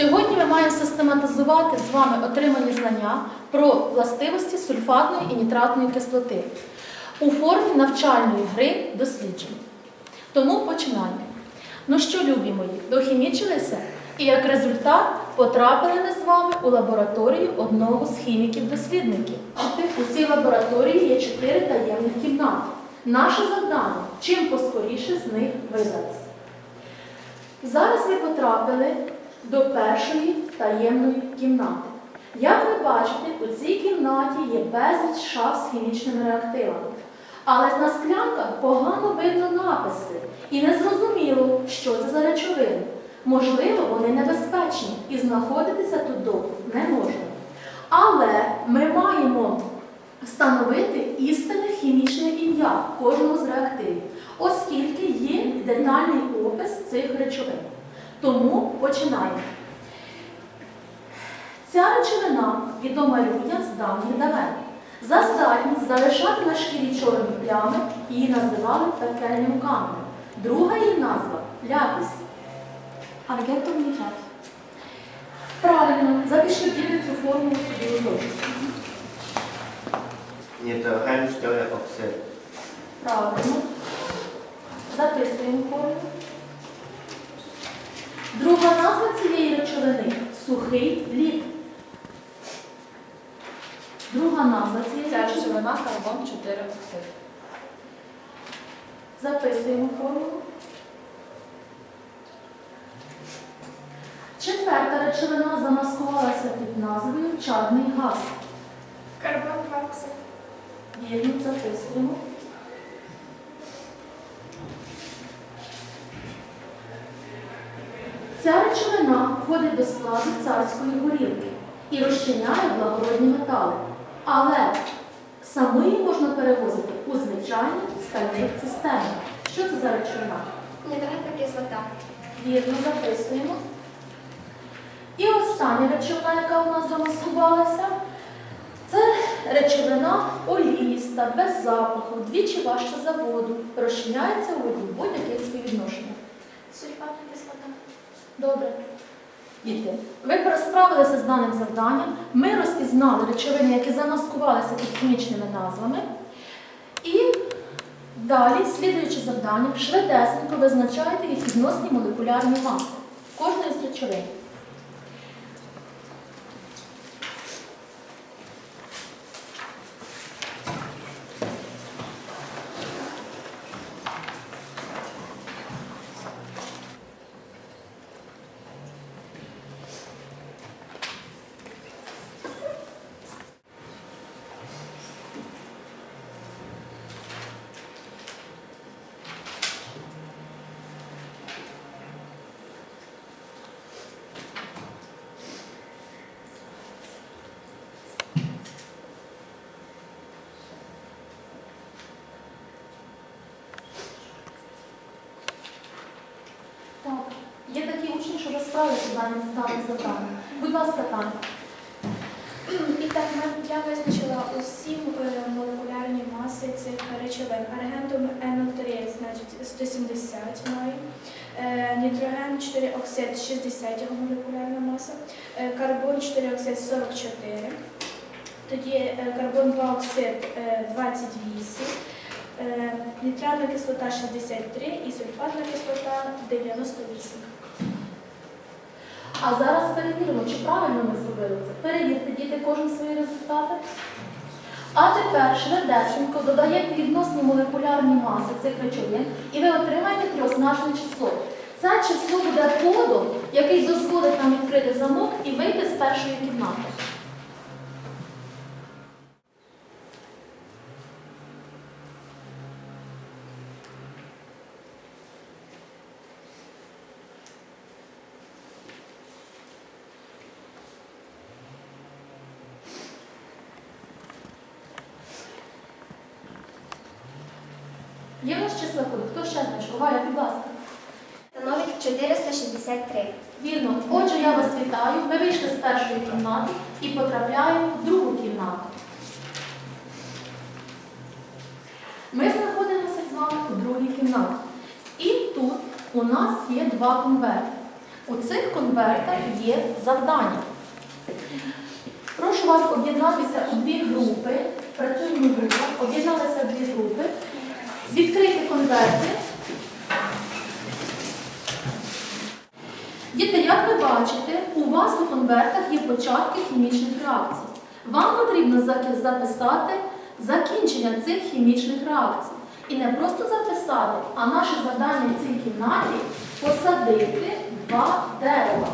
Сьогодні ми маємо систематизувати з вами отримані знання про властивості сульфатної і нітратної кислоти у формі навчальної гри досліджень. Тому починаємо. Ну що, любі мої, дохімічилися? І як результат потрапили ми з вами у лабораторію одного з хіміків-дослідників. У цій лабораторії є чотири таємні кімнати. Наше завдання чим поскоріше з них вибратися. Зараз ви потрапили до першої таємної кімнати. Як ви бачите, у цій кімнаті є безліч шаф з хімічними реактивами. Але на склянках погано видно написи і незрозуміло, що це за речовини. Можливо, вони небезпечні і знаходитися тут довго не можна. Але ми маємо встановити істинне хімічне ім'я кожного з реактивів, оскільки є детальний опис цих речовин. Тому починаємо. Ця речовина відома людям з давніх давен. За здатність залишати на шкірі чорні плями її називали пекельним каменем. Друга її назва ляпіс. Аргентум нітрат. Правильно, запишіть діти цю формулу собі у зошит. Нітроген-оксид. Правильно. Записуємо формулу. Друга назва цієї речовини сухий лід. Друга назва цієї Ця речовина карбон 4 оксид. Записуємо формулу. Четверта речовина замаскувалася під назвою чадний газ. Карбон 2 оксид. Вірно, записуємо. Ця речовина входить до складу царської горілки і розчиняє благородні метали. Але саму її можна перевозити у звичайних стальних цистернах. Що це за речовина? Нітратна кислота. Вірно записуємо. І остання речовина, яка у нас замаскувалася, це речовина оліста, без запаху, двічі важче за воду, розчиняється у воді будь-яких співвідношеннях. Сульфатна кислота. Добре. Діти, ви справилися з даним завданням. Ми розпізнали речовини, які замаскувалися під хімічними назвами. І далі, слідуючи завдання, швидесенько визначаєте їх відносні молекулярні маси кожної з речовин. Так, є такі з даним з даним завданням. Будь ласка, Таня. І так, я визначила усі е, молекулярні маси цих речовин. Аргентум N3, значить 170 має. Е, Нітроген 4 оксид 60 його молекулярна маса. Е, Карбон 4 оксид 44. Тоді карбон 2 оксид е, 28. Е, Нітратна кислота 63 і сульфатна кислота 98. А зараз перевіримо, чи правильно ми зробили це. Перевірте, діти, кожен свої результати. А тепер швидесенько додаєте відносні молекулярні маси цих речовин і ви отримаєте трьохзначне число. Це число буде кодом, який дозволить нам відкрити замок і вийти з першої кімнати. Є в нас числа коди? Хто ще знайшов? Валя, будь ласка. Становить 463. Вірно. Отже, я вас вітаю. Ми вийшли з першої кімнати і потрапляємо в другу кімнату. Ми знаходимося з вами у другій кімнаті. І тут у нас є два конверти. У цих конвертах є завдання. Прошу вас об'єднатися у дві групи. Працюємо в групах, об'єдналися в дві групи. Відкрити конверти. Діти, як ви бачите, у вас у конвертах є початки хімічних реакцій. Вам потрібно записати закінчення цих хімічних реакцій. І не просто записати, а наше завдання в цій кімнаті посадити два дерева.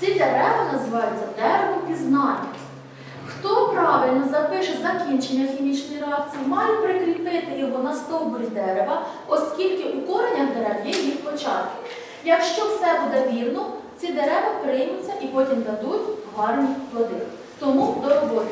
Ці дерева називаються дерево пізнання. Хто правильно запише закінчення хімічної реакції, має прикріпити його на стовбурі дерева, оскільки у коренях дерев є їх початки. Якщо все буде вірно, ці дерева приймуться і потім дадуть гарні плоди. Тому до роботи.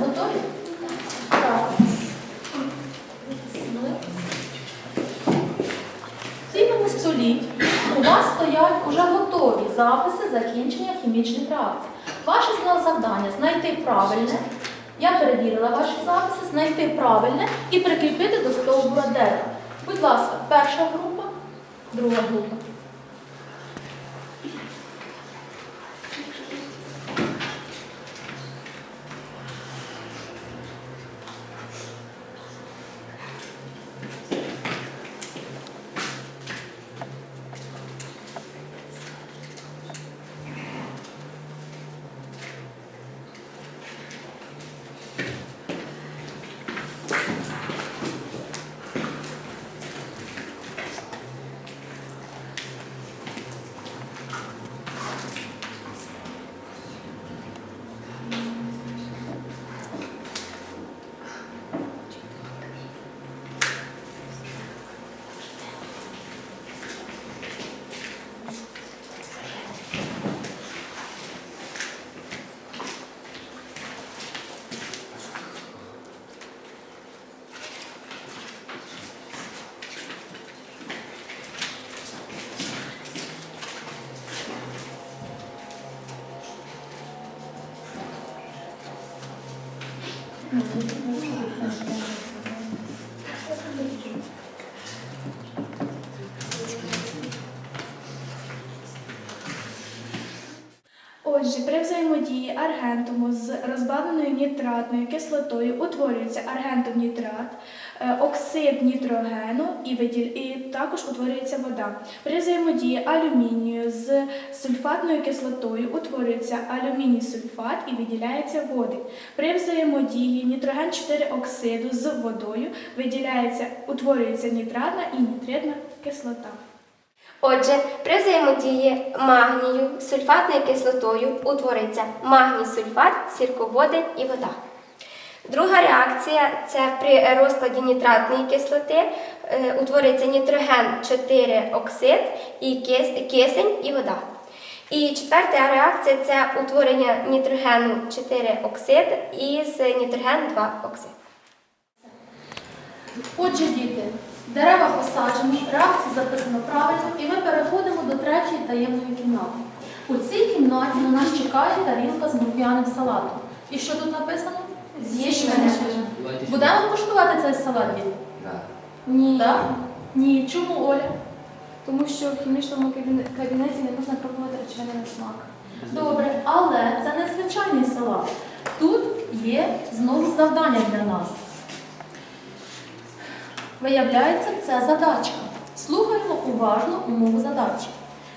Готові? Так. В цілому столітті у вас стоять уже готові записи закінчення хімічних реакцій. Ваше завдання знайти правильне. Я перевірила ваші записи, знайти правильне і прикріпити до стовбура дерева. Будь ласка, перша група, друга група. Отже, при взаємодії аргентуму з розбавленою нітратною кислотою утворюється аргентум нітрат, оксид нітрогену і, і також утворюється вода. При взаємодії алюмінію з сульфатною кислотою утворюється алюміній сульфат і виділяється води. При взаємодії нітроген 4 оксиду з водою виділяється, утворюється нітратна і нітритна кислота. Отже, при взаємодії магнію сульфатною кислотою утвориться магній сульфат, сірководень і вода. Друга реакція це при розкладі нітратної кислоти е, утвориться нітроген 4 оксид і кисень і вода. І четверта реакція це утворення нітрогену 4 оксид із нітроген 2 оксид. Отже, діти, дерева посаджені, реакції записано правильно, і ми переходимо до третьої таємної кімнати. У цій кімнаті на нас чекає тарілка з морквяним салатом. І що тут написано? З'їж мене. Будемо куштувати цей салат? Ні. Так? Ні. Чому, Оля? Тому що в хімічному кабінеті не можна пробувати речовини на смак. Добре, але це не звичайний салат. Тут є знову завдання для нас. Виявляється, це задачка. Слухаємо уважно умову задачі.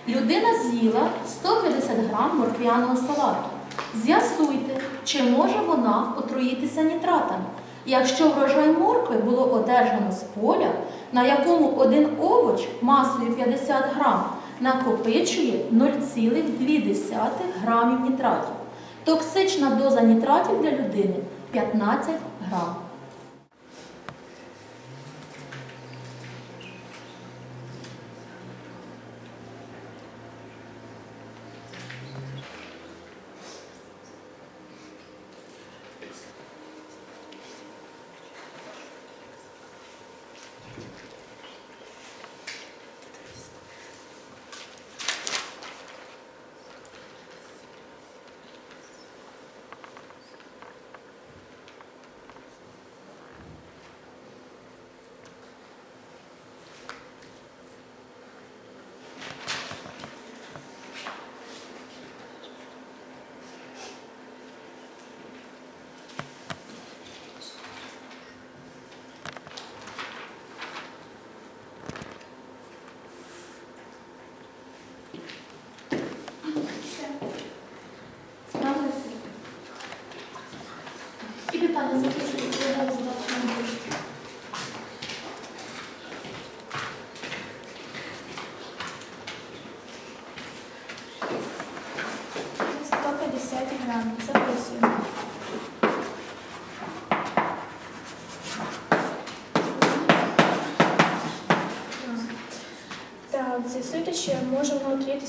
Людина з'їла 150 грам морквяного салату. З'ясуйте, чи може вона отруїтися нітратами. Якщо врожай моркви було одержано з поля, на якому один овоч масою 50 грам накопичує 0,2 грамів нітратів. Токсична доза нітратів для людини 15 грам.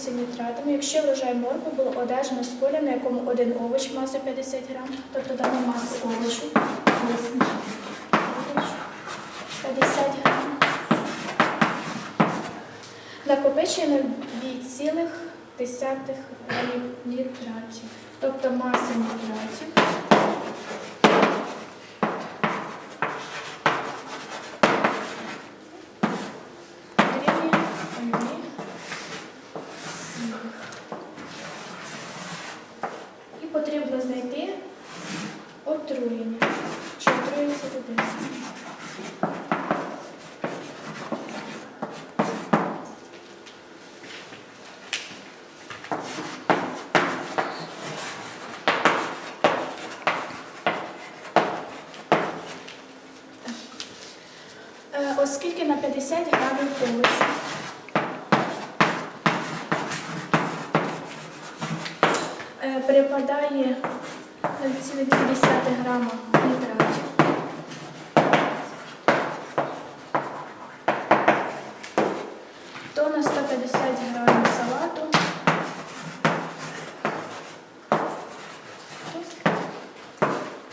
Воно нітратами, якщо врожай моркви було одержано з поля, на якому один овоч масою 50 грам, тобто дана маса овочу 50 грам. Накопичує на 2,1 грамів нітратів, тобто маса нітратів. дорівнює одній сімій. І потрібно знайти отруєння. Чи отруїться людина. Е, Оскільки на 50 грамів овочів е, припадає 0,2 грама нітратів, то на 150 грамів салату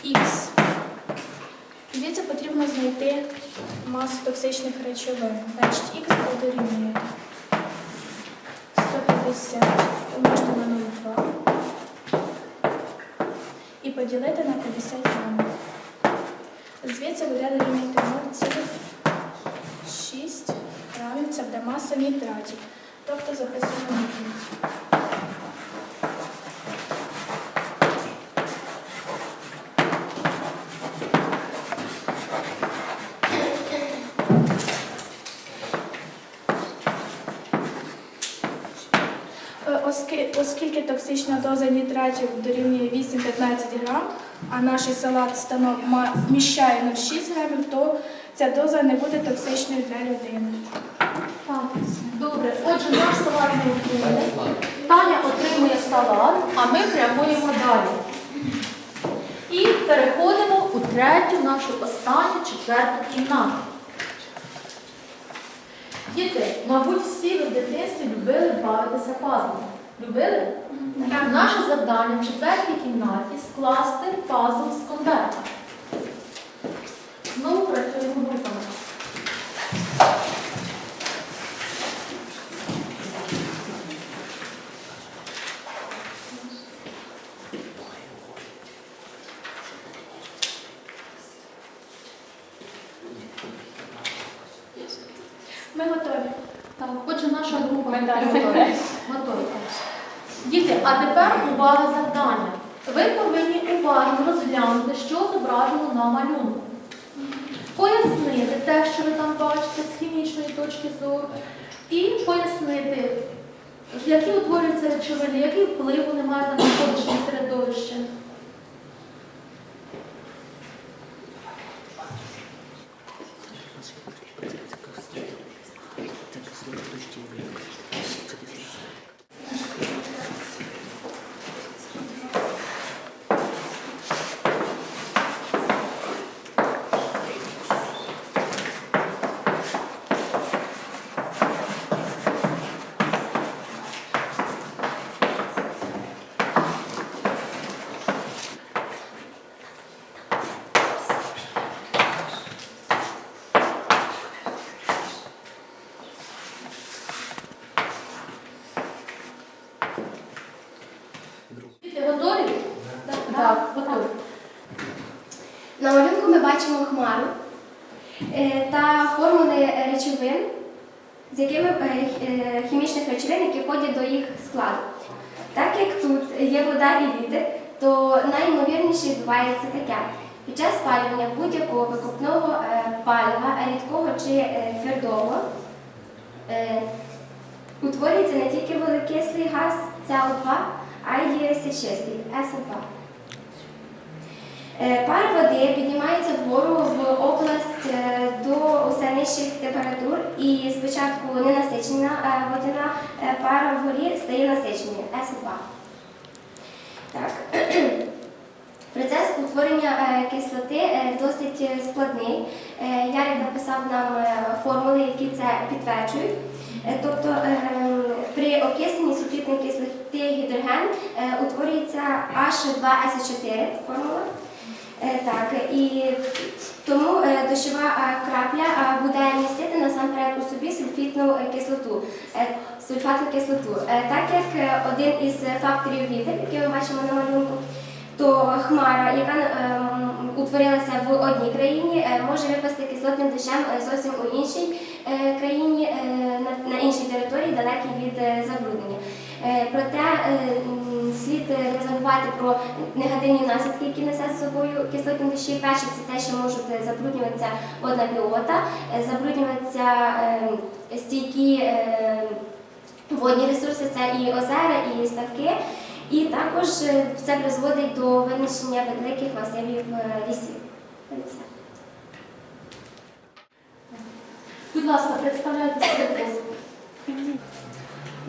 Х. Звідси потрібно знайти масу токсичних речовин. Значить, х рівняти 150 помножити на 0,2 і поділити на 50 грамів. Звідси буде дорівнювати 0,6 грамів. Це буде маса нітратів. Тобто записуємо нітрат. Токсична доза нітратів дорівнює 8-15 грам, а наш салат станов ма- вміщає 0,6 грамів, то ця доза не буде токсичною для людини. Добре. Отже, наш салат не отримує. Таня отримує салат, а ми прямуємо далі. І переходимо у третю нашу останню четверту кімнату. Діти, мабуть, всі ви в дитинстві любили бавитися пазлами. Любили? Наше завдання в четвертій кімнаті скласти пазл з конверта. Знову працюємо групами. Ми готові. Так, отже, наша група Ми далі готові. Готові. Діти, а тепер увага завдання. Ви повинні уважно розглянути, що зображено на малюнку. Пояснити те, що ви там бачите з хімічної точки зору, і пояснити, які утворюються речовини, який вплив вони мають на навколишнє середовище. Діти готові? Так, готові. На малюнку ми бачимо хмару е, та формули речовин, з якими е, е, хімічних речовин, які входять до їх складу. Так як тут є вода і вітер, то найімовірніше відбувається таке. Під час спалювання будь-якого викопного палива, рідкого чи твердого, утворюється не тільки вуглекислий газ СО2, а й сечистий СО2. Е, Пар води піднімається вгору в область е, до усе нижчих температур і спочатку ненасичена е, водяна пара вгорі стає насиченою СО2. Так. Процес утворення кислоти досить складний. Ярик написав нам формули, які це підтверджують. Тобто е, при окисленні сульфітної кислоти гідроген утворюється H2SO4 формула. Е, Так, і тому е, дощова е, крапля буде містити насамперед у собі сульфітну кислоту, сульфатну кислоту. Так як один із факторів вітер, який ми бачимо на малюнку, то хмара, яка утворилася в одній країні, може випасти кислотним дощем зовсім у іншій країні, на, іншій території, далекій від забруднення. Проте слід не забувати про негативні наслідки, які несе з собою кислотні дощі. Перше, це те, що можуть забруднюватися водна біота, е, забруднюватися е, стійкі е, водні ресурси, це і озера, і ставки. І також це призводить до винищення великих масивів лісів. Будь ласка, представляйте себе.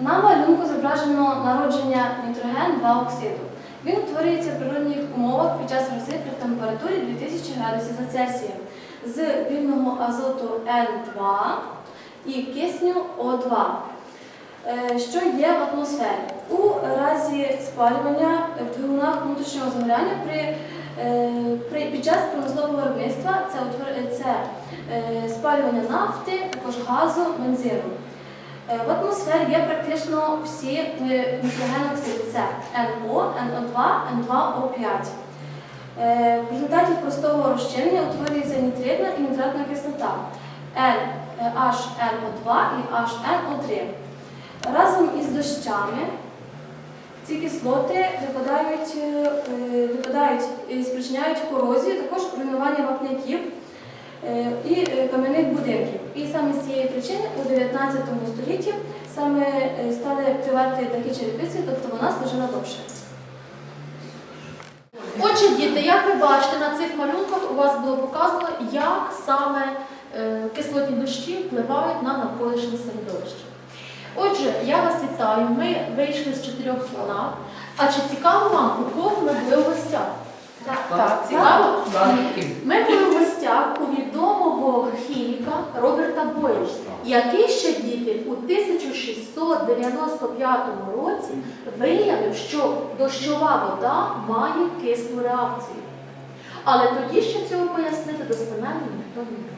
На малюнку зображено народження нітроген-2 оксиду. Він утворюється в природних умовах під час роси при температурі 2000 градусів за Цельсієм з вільного азоту N2 і кисню O2, е, що є в атмосфері. У разі спалювання в двигунах внутрішнього згоряння при, е, при, під час промислового виробництва це, це е, спалювання нафти, також газу, бензину. Е, В атмосфері є практично всі е, нітроген оксиди. Це NO2, N2O5. Е, В результаті простого розчинення утворюється нітритна і нітратна кислота N, е, HNO2 і HNO3. Разом із дощами ці кислоти випадають, е, е, випадають і спричиняють корозію, також руйнування вапняків е, і е, кам'яних будинків. І саме з цієї причини у 19 столітті саме е, стали вкривати такі черепиці, тобто вона служила довше. Отже, діти, як ви бачите, на цих малюнках у вас було показано, як саме е, кислотні дощі впливають на навколишнє середовище. Отже, я вас вітаю. Ми вийшли з чотирьох кімнат. А чи цікаво вам, у кого ми були в гостях? Так, цікаво? Ми були в гостях у відомого хіміка Роберта Бойля, який ще діти у 1695 році виявив, що дощова вода має кислу реакцію. Але тоді ще цього пояснити достеменно ніхто не міг.